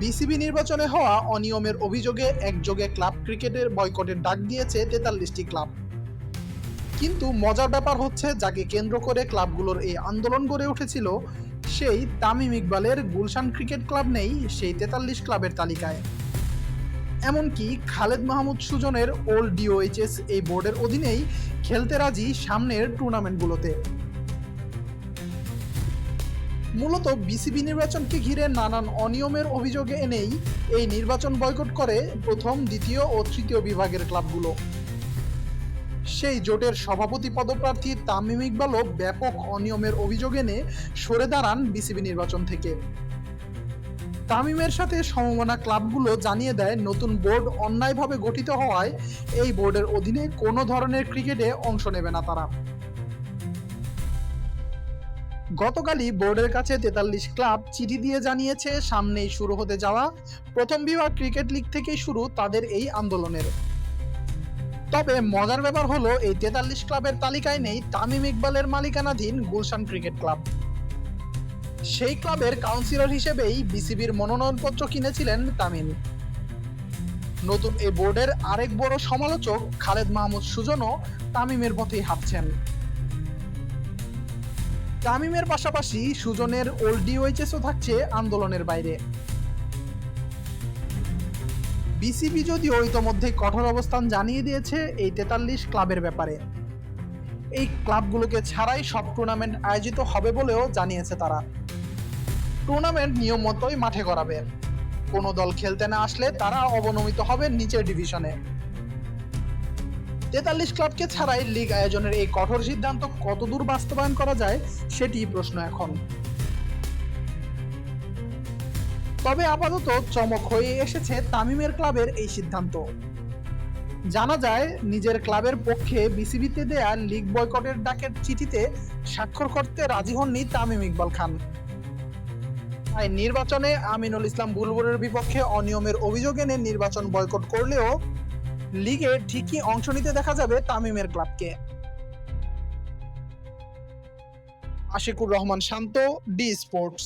BCB নির্বাচনে হওয়া অনিয়মের অভিযোগে একযোগে ক্লাব ক্রিকেটের বয়কটের ডাক দিয়েছে তেতাল্লিশটি ক্লাব। কিন্তু মজার ব্যাপার হচ্ছে, যাকে কেন্দ্র করে ক্লাবগুলোর এই আন্দোলন গড়ে উঠেছিল, সেই তামিম ইকবালের গুলশান ক্রিকেট ক্লাব নেই, সেই তেতাল্লিশ ক্লাবের তালিকায়। এমনকি খালেদ মাহমুদ সুজনের ওল্ড ডিওএইচএস এই বোর্ডের অধীনেই খেলতে রাজি সামনের টুর্নামেন্টগুলোতে। মূলত বিসিবি নির্বাচনকে ঘিরে নানান অনিয়মের অভিযোগে এনেই এই নির্বাচন বয়কট করে প্রথম, দ্বিতীয় ও তৃতীয় বিভাগের ক্লাবগুলো। সেই জোটের সভাপতি পদপ্রার্থী তামিম ইকবালও ব্যাপক অনিয়মের অভিযোগ এনে সরে দাঁড়ান বিসিবি নির্বাচন থেকে। তামিমের সাথে সমমনা ক্লাবগুলো জানিয়ে দেয়, নতুন বোর্ড অন্যায়ভাবে গঠিত হওয়ায় এই বোর্ডের অধীনে কোনো ধরনের ক্রিকেটে অংশ নেবে না তারা। গতকালই বোর্ডের কাছে তেতাল্লিশ ক্লাব চিঠি দিয়ে জানিয়েছে, সামনেই শুরু হতে যাওয়া প্রথম বিভাগ ক্রিকেট লিগ থেকেই শুরু তাদের এই আন্দোলনের। তবে মজার ব্যাপার হলো, এই তেতাল্লিশ ক্লাবের তালিকায় নেই তামিম ইকবালের মালিকানাধীন গুলশান ক্রিকেট ক্লাব। সেই ক্লাবের কাউন্সিলর হিসেবেই বিসিবির মনোনয়নপত্র কিনেছিলেন তামিম। নতুন এই বোর্ডের আরেক বড় সমালোচক খালেদ মাহমুদ সুজনও তামিমের পথেই হাঁটছেন। তামিমের পাশাপাশি সুজনের ওল্ড ডিওএইচএসও থাকছে আন্দোলনের বাইরে। বিসিবি যদিও ইতোমধ্যে কঠোর অবস্থান জানিয়ে দিয়েছে এই তেতাল্লিশ ক্লাবের ব্যাপারে। এই ক্লাবগুলোকে ছাড়াই সব টুর্নামেন্ট আয়োজিত হবে বলেও জানিয়েছে তারা। টুর্নামেন্ট নিয়ম মতোই মাঠে করাবে কোনো দল খেলতে না আসলে তারা অবনমিত হবে নিচের ডিভিশনে। তেতাল্লিশ ক্লাবকে ছাড়াই লিগ আয়োজনের এই কঠোর সিদ্ধান্ত কতদূর বাস্তবায়ন করা যায় সেটি প্রশ্ন এখন। তবে আপাতত চমক হয়ে এসেছে তামিমের ক্লাবের এই সিদ্ধান্ত। জানা যায়, নিজের ক্লাবের পক্ষে বিসিবিতে দেয়া লিগ বয়কটের ডাকের চিঠিতে স্বাক্ষর করতে রাজি হননি তামিম ইকবাল খান। তাই নির্বাচনে আমিনুল ইসলাম বুলবুলের বিপক্ষে অনিয়মের অভিযোগ এনে নির্বাচন বয়কট করলেও লিগে ঠিকই অংশ নিতে দেখা যাবে তামিমের ক্লাবকে। Ashikur Rahman Shanto D sports.